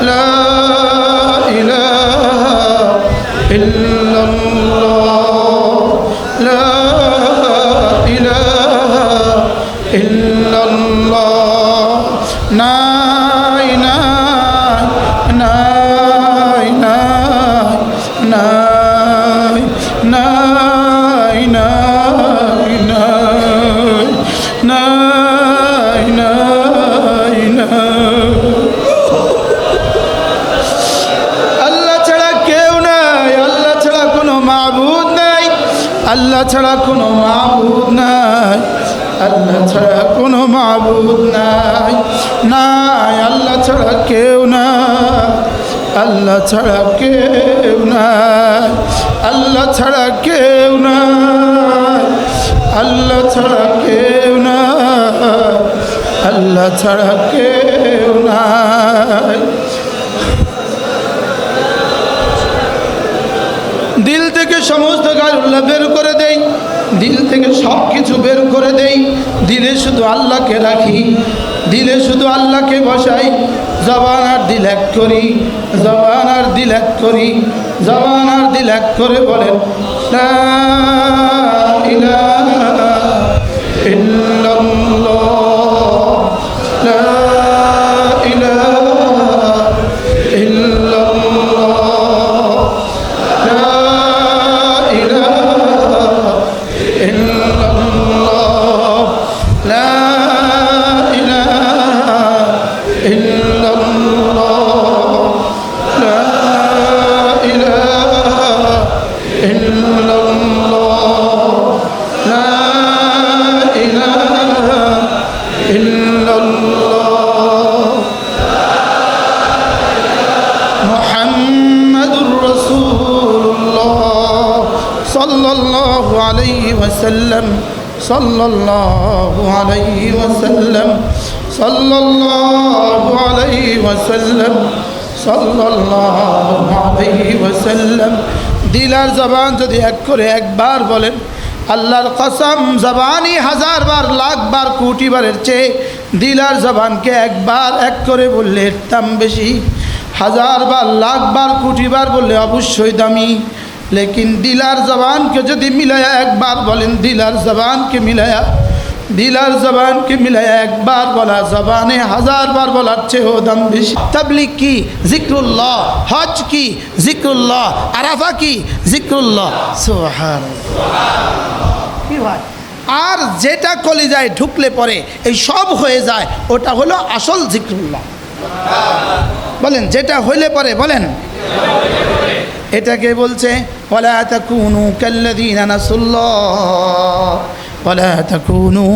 لا আল্লাহ ছাড়া কোনো মাবুদ নাই। আল্লাহ ছাড়া কোনো মাবুদ নাই। নাই, আল্লাহ ছাড়া কেউ না আল্লাহ ছাড়া কেউ নাই। আল্লাহ ছাড়া কেউ না আল্লাহ ছাড়া কেউ না আল্লাহ ছাড়া কেউ নাই। দিল থেকে সমস্ত গালুল্লাহ বের করে দেই দিল থেকে সব কিছু বের করে দেই। দিলে শুধু আল্লাহকে রাখি, দিলে শুধু আল্লাহকে বসাই। জবান আর দিল এক করি, জবান আর দিল এক করি, জবান আর দিল এক করে বলেন, লা صلى الله عليه وسلم صلى الله عليه وسلم صلى الله عليه وسلم দিলার জবান যদি এক করে একবার বলেন আল্লাহর কসম জবানই হাজার বার লাখ বার কোটি বারের চেয়ে দিলার জবানকে একবার এক করে বললে এর দাম বেশি হাজার বার লাখ বার কোটি বার বললে অবশ্যই দামি লেকিন দিলার জবানকে যদি মিলায়া একবার বলেন, দিলার জবানকে মিলায়া, দিলার জবানকে মিলায়া একবার বলা জবানে হাজার বার বলার চেয়েও দাম বেশি। তাবলিক কি? জিক্রুল্লাহ। হজ কি? জিক্রুল্লাহ। আরাফা কি? জিক্রুল্লাহ। সোহান কি ভাই? আর যেটা কলিজায় ঢুকলে পরে এই সব হয়ে যায়, ওটা হলো আসল জিক্রুল্লাহ। বলেন, যেটা হইলে পরে বলেন। এটাকে বলছে ওলা তাকুনু কাল্লাযীনা নাসুল্লাহ। ওলা তাকুনু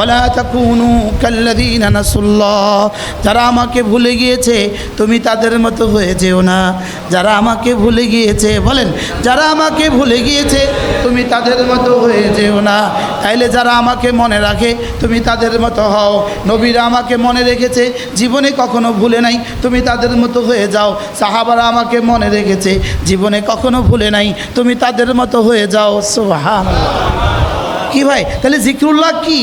ওলা তাকুনু কাল্লাযীনা নাসুল্লাহ যারা আমাকে ভুলে গিয়েছে, তুমি তাদের মতো হয়ে যেও না। যারা আমাকে ভুলে গিয়েছে, বলেন, যারা আমাকে ভুলে গিয়েছে, তুমি তাদের মতো হয়ে যেও না। তাইলে যারা আমাকে মনে রাখে, তুমি তাদের মতো হও। নবীরা আমাকে মনে রেখেছে, জীবনে কখনো ভুলে নাই, তুমি তাদের মতো হয়ে যাও। সাহাবারা আমাকে মনে রেখেছে, জীবনে কখনো ভুলে নাই, তুমি তাদের মতো হয়ে যাও। সোহান কি ভাই তাহলে জিক্রুল্লাহ কি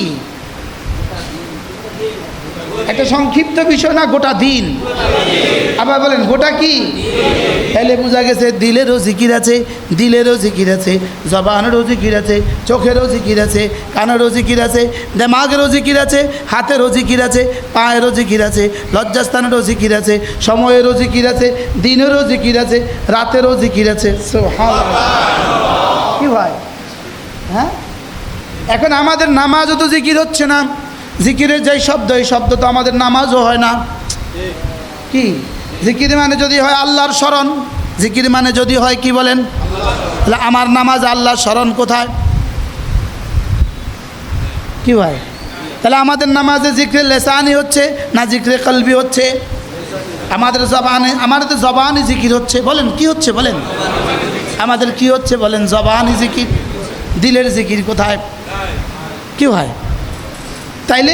একটা সংক্ষিপ্ত বিষয় না গোটা দিন আবার বলেন গোটা কি তাহলে বোঝা গেছে দিলেরও জিকির আছে দিলেরও জিকির আছে জবানেরও জিকির আছে চোখেরও জিকির আছে কানেরও জিকির আছে দেমাগেরও জিকির আছে হাতেরও জিকির আছে পায়েরও জিকির আছে লজ্জাস্থানেরও জিকির আছে সময়েরও জিকির আছে দিনেরও জিকির আছে রাতেরও জিকির আছে। কি ভাই হ্যাঁ এখন আমাদের নামাজও তো জিকির হচ্ছে না। জিকিরের যেই শব্দ, এই শব্দ তো আমাদের নামাজও হয় না। কি? জিকির মানে যদি হয় আল্লাহর স্মরণ। জিকির মানে যদি হয় কি বলেন? তাহলে আমার নামাজ আল্লাহর স্মরণ কোথায়? কি ভাই? তাহলে আমাদের নামাজে জিক্রে লেসানি হচ্ছে না জিক্রে কলবি হচ্ছে? আমাদের জবানে, আমাদের তো জবানই জিকির হচ্ছে। বলেন, কি হচ্ছে বলেন? আমাদের কি হচ্ছে বলেন? জবানই জিকির। দিলের জিকির কোথায়? কি হয়? তাইলে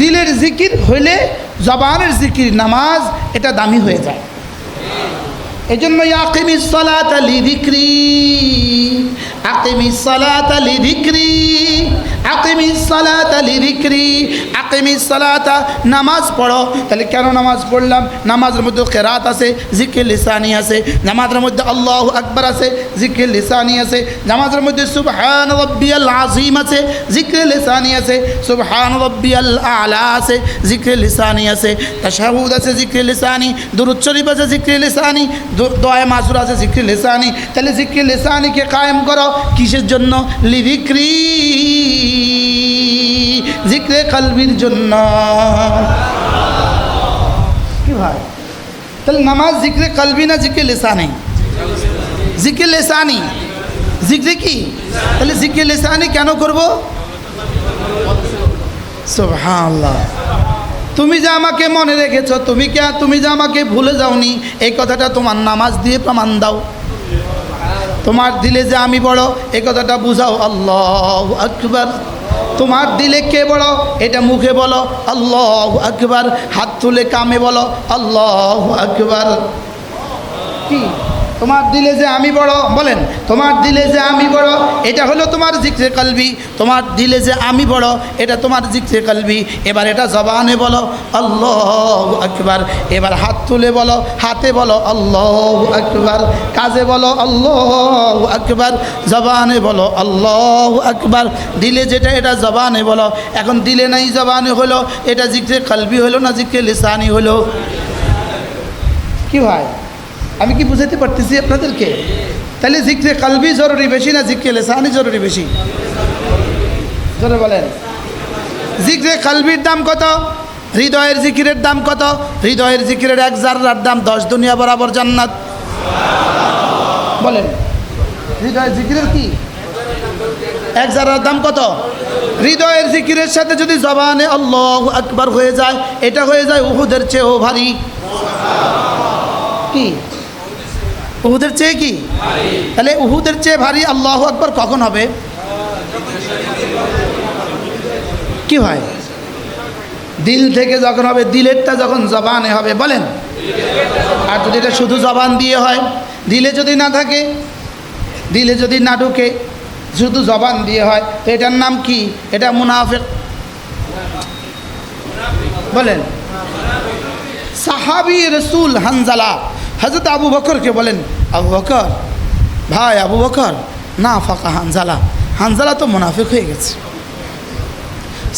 দিলের জিকির হইলে জবানের জিকির, নামাজ এটা দামি হয়ে যায়। এই জন্য আকিমি সলাত আলি দিক্রি আকিমি সলাত আলি দিক্রি নামাজ পড়ো। তাহলে কেন নামাজ পড়লাম? নামাজের মধ্যে কেরাত আছে জিকির লিসানি আছে, নামাজের মধ্যে আল্লাহ আকবার আছে জিকির লিসানি আছে, নামাজের মধ্যে সুবহান রব্বিয়াল আজিম আছে জিকির লিসানি আছে, সুবহান রব্বিয়াল আলা আছে জিকির লিসানি আছে, তাশাহুদ আছে জিকির লিসানি, দুরুদ শরীফ আছে জিকির লিসানি দোয়া মাসুর আছে জিকির লিসানি। তাহলে জিকির লিসানিকে কায়েম করো কিসের জন্য? লিবিক্রি জিক্রে কালবির জন্য। কি ভাই? তাহলে নামাজ জিক্রে কালবি না জিক্রে লেসানি? জিক্রে লেসানি। জিক্রে কি? তাহলে জিক্রে লেসানি কেন করব? সুবহানাল্লাহ। তুমি যে আমাকে মনে রেখেছো, তুমি কে? তুমি যে আমাকে ভুলে যাওনি, এই কথাটা তোমার নামাজ দিয়ে প্রমাণ দাও। তোমার দিলে যে আমি বড়, এ কথাটা বুঝাও। আল্লাহ আকবর। তোমার দিলে কে বলো এটা মুখে বলো। আল্লাহ আকবর। হাত তুলে কামে বলো। আল্লাহ আকবর। কি? তোমার দিলে যে আমি বড়, বলেন, তোমার দিলে যে আমি বড়, এটা হলো তোমার জিক্রে কালবি। তোমার দিলে যে আমি বড়, এটা তোমার জিক্রে কালবি। এবার এটা জবানে বলো, আল্লাহ আকবার। এবার হাত তুলে বলো, হাতে বলো, আল্লাহ আকবার। কাজে বলো, আল্লাহ আকবার। জবানে বলো, আল্লাহ আকবার। দিলে যেটা, এটা জবানে বলো। এখন দিলে নাই জবানে হলো, এটা জিক্রে কালবি হলো না জিক্রে লিসানি হলো? কি ভাই? আমি কি বুঝাতে পারতেছি আপনাদেরকে? তাহলে জিক্রে কালবি জরুরি বেশি না জিক্রে লেসানি জরুরি বেশি? জোরে বলেন। জিক্রে কালবির দাম কত? হৃদয়ের জিকিরের দাম কত? হৃদয়ের জিকিরের এক জাররার দাম দশ দুনিয়া বরাবর জান্নাত। বলেন। হৃদয়ের জিকিরের কি? এক জারার দাম কত? হৃদয়ের জিকিরের সাথে যদি জবানে আল্লাহ আকবার হয়ে যায়, এটা হয়ে যায় উহুদের চেয়েও ভারী। কি? উহুদের চেয়ে কি? তাহলে উহুদের চেয়ে ভারী আল্লাহ আকবর কখন হবে? কি হয়? দিল থেকে যখন হবে, দিলেরটা যখন জবানে হবে, বলেন। আর যদি এটা শুধু জবান দিয়ে হয়, দিলে যদি না থাকে, দিলে যদি না ঢুকে, শুধু জবান দিয়ে হয়, তো এটার নাম কি? এটা মুনাফেক। বলেন। সাহাবি রসুল হানজালা হজরত আবু বকরকে বলেন, আবু বকর, ভাই আবু বকর, না ফাঁকা হানজালা হানজালা তো মুনাফিক হয়ে গেছে।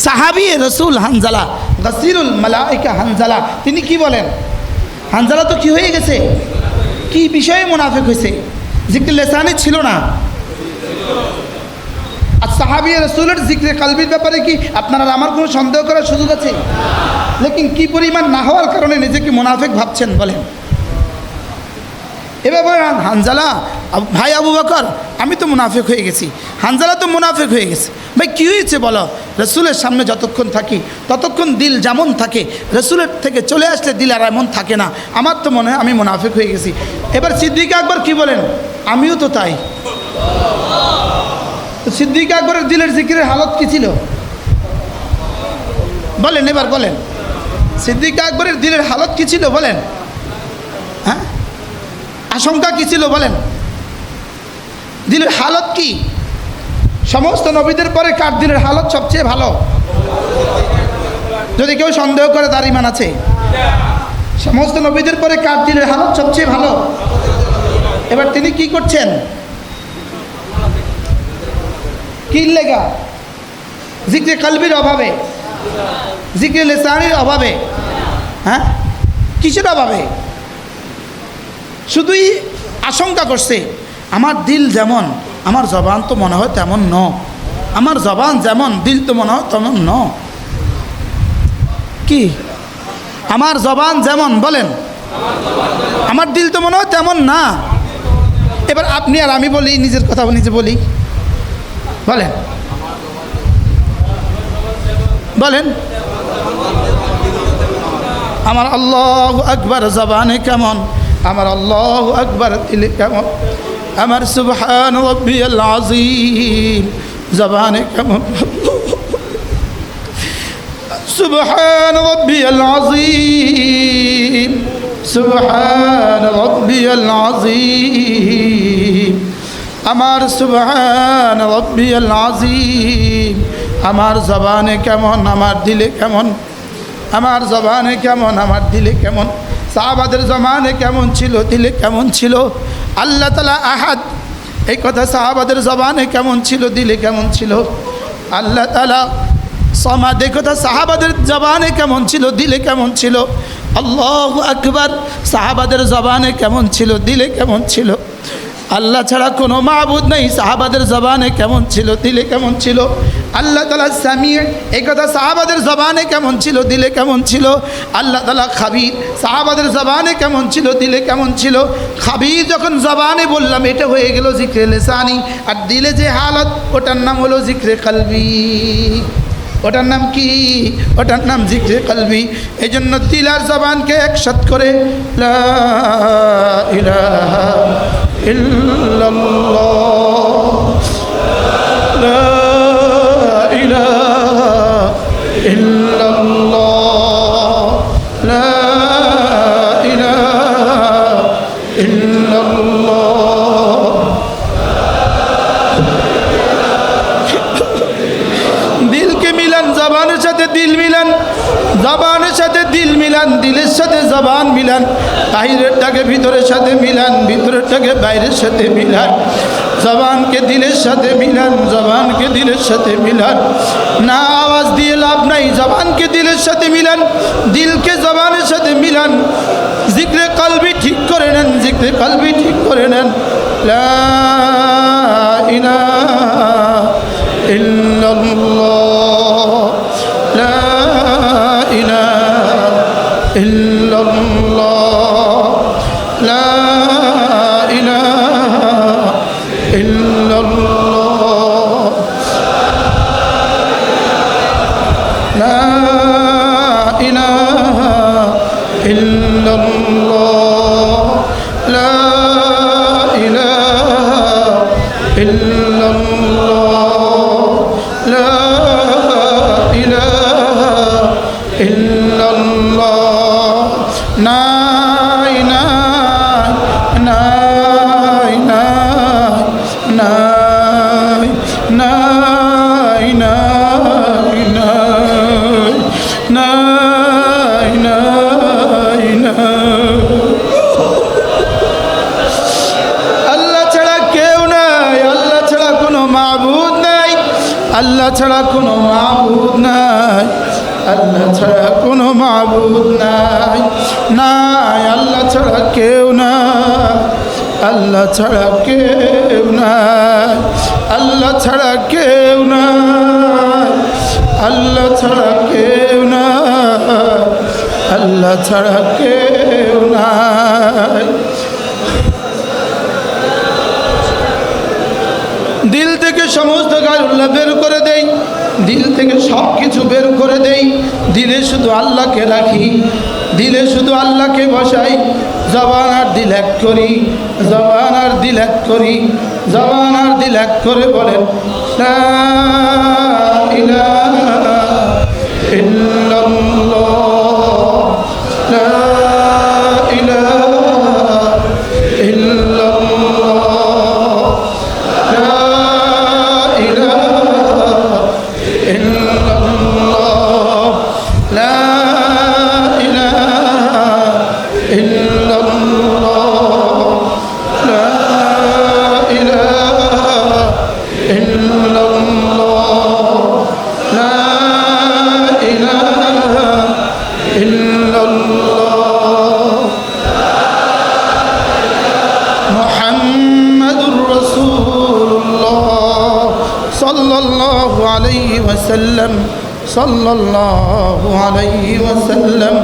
সাহাবি রসুল হানজালা, গসিরুল মালাইকা হানজালা, তিনি কি বলেন? হানজালা তো কি হয়ে গেছে? কি বিষয়ে মুনাফিক হয়েছে? জিক্র লেসানি ছিল না। আর সাহাবি রসুলের জিক্রে কালবির ব্যাপারে কি আপনারা আমার কোনো সন্দেহ করার সুযোগ আছে? লেকিন কি পরিমাণ না হওয়ার কারণে নিজেকে মুনাফেক ভাবছেন বলেন। এবার বলেন হানজালা ভাই আবু বকর, আমি তো মুনাফেক হয়ে গেছি। হানজালা তো মুনাফেক হয়ে গেছে। ভাই, কী হয়েছে বলো? রসুলের সামনে যতক্ষণ থাকি, ততক্ষণ দিল যেমন থাকে, রসুলের থেকে চলে আসলে দিল আর এমন থাকে না। আমার তো মনে হয় আমি মুনাফেক হয়ে গেছি। এবার সিদ্দিক আকবর কি বলেন? আমিও তো তাই। সিদ্দিক আকবরের দিলের জিকিরের হালত কী ছিল? বলেন, এবার বলেন। সিদ্দিক আকবরের দিলের হালত কী ছিল? বলেন। আশঙ্কা কী ছিল বলেন? দিলের হালত কি? সমস্ত নবীদের পরে কার দিলের হালত সবচেয়ে ভালো? যদি কেউ সন্দেহ করে তার ইমান আছে। সমস্ত নবীদের পরে কার দিলের হালত সবচেয়ে ভালো? এবার তিনি কি করছেন? কি লেগা? জিক্রে কালবির অভাবে। জিক্রে লেসানির অভাবে। হ্যাঁ? কিসের অভাবে? শুধুই আশঙ্কা করছে, আমার দিল যেমন, আমার জবান তো মনে হয় তেমন ন। আমার জবান যেমন, দিল তো মনে হয় তেমন ন। কি? আমার জবান যেমন, বলেন। আমার দিল তো মনে হয় তেমন না। এবার আপনি আর আমি বলি, নিজের কথা নিজে বলি। বলেন। বলেন। আমার আল্লাহ আকবার জবানে কেমন? আমার আল্লাহ আকবার, দিলে কেমন? আমার সুবহান রব্বিয়াল আজিম জবানে কেমন? সুবহান রব্বিয়াল আজিম সুবহান রব্বিয়াল আজিম আমার সুবহান রব্বিয়াল আজিম আমার জবানে কেমন? আমার দিলে কেমন? আমার জবানে কেমন? আমার দিলে কেমন? সাহাবাদের জমানে কেমন ছিল, দিলে কেমন ছিল? আল্লাহ তালা আহাদ, এই কথা সাহাবাদের জবানে কেমন ছিল, দিলে কেমন ছিল? আল্লাহ তালা সমাদ, এই কথা সাহাবাদের জবানে কেমন ছিল, দিলে কেমন ছিল? আল্লাহ আকবার, সাহাবাদের জবানে কেমন ছিল, দিলে কেমন ছিল? আল্লাহ ছাড়া কোনো মাহবুদ নেই, সাহাবাদের জবানে কেমন ছিল, দিলে কেমন ছিল? আল্লাহ তালা সামিয়ে এই কথা সাহাবাদের জবানে কেমন ছিল, দিলে কেমন ছিল? আল্লাহ তালা খাবির, সাহাবাদের জবানে কেমন ছিল, দিলে কেমন ছিল? খাবির যখন জবানে বললাম, এটা হয়ে গেল জিক্রে লেসানি, আর দিলে যে হালত, ওটার নাম হলো জিক্রে কালবি। ওটার নাম কি? ওটার নাম জিক্রে কলবি। এই জন্য তিলার জবানকে একসাথ করে লা ইল্লাল্লাহ, লা ইলাহা দিলকে মিলান, জবানের সাথে দিল মিলান, জবানের সাথে দিল মিলান, দিলের সাথে জবান মিলান বাইরেরটাকে ভিতরের সাথে মিলান, ভিতরেরটাকে বাইরের সাথে মিলান। জবানকে দিলের সাথে মিলান, জবানকে দিলের সাথে মিলান। না আওয়াজ দিয়ে লাভ নাই, জবানকে দিলের সাথে মিলান, দিলকে জবানের সাথে মিলান। জিগরে কালবি ঠিক করে নেন জিগরে কালবি ঠিক করে নেন। لا illallah আল্লাহ ছাড়া কোনো মাবুদ নাই, আল্লাহ ছাড়া কোনো মাবুদ নাই নাই, আল্লাহ ছাড়া কেউ না আল্লাহ ছাড়া কেউ নাই, আল্লাহ ছাড়া কেউ না আল্লাহ ছাড়া কেউ না আল্লাহ ছাড়া কেউ নাই। দিল থেকে সমস্ত গায়ুল্লাহ বের করে দেই, দিল থেকে সব কিছু বের করে দেই। দিলে শুধু আল্লাহকে রাখি, দিলে শুধু আল্লাহকে বসাই। জবান আর দিল এক করি, জবান আর দিল এক করি, জবান আর দিল এক করে বলেন ইল্লাল্লাহ, লা ইলাহা عليه وسلم صلى الله عليه وسلم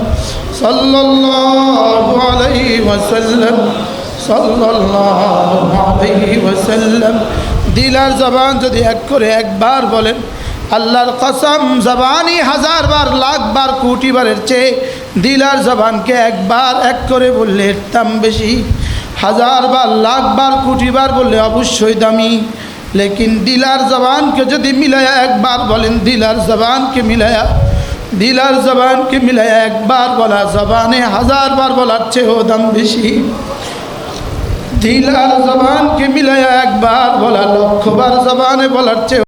صلى الله عليه وسلم صلى الله عليه وسلم দিলার জবান যদি এক করে একবার বলেন আল্লাহর কসম জবানই হাজার বার লাখ বার কোটি বারের চেয়ে দিলার জবানকে একবার এক করে বললে দাম বেশি। হাজার বার, লাখ বার, কোটি বার বললে অবশ্যই দামি। লেকিন দিলার জবানকে যদি মিলায়া একবার বলেন, দিলার জবানকে মিলায়া, দিলার জবানকে মিলায়া একবার বলা, জবানে হাজার বার বলার চেয়েও দাম বেশি। দিলার জবানকে মিলায়া একবার বলা লক্ষবার জবানে বলার চেয়ে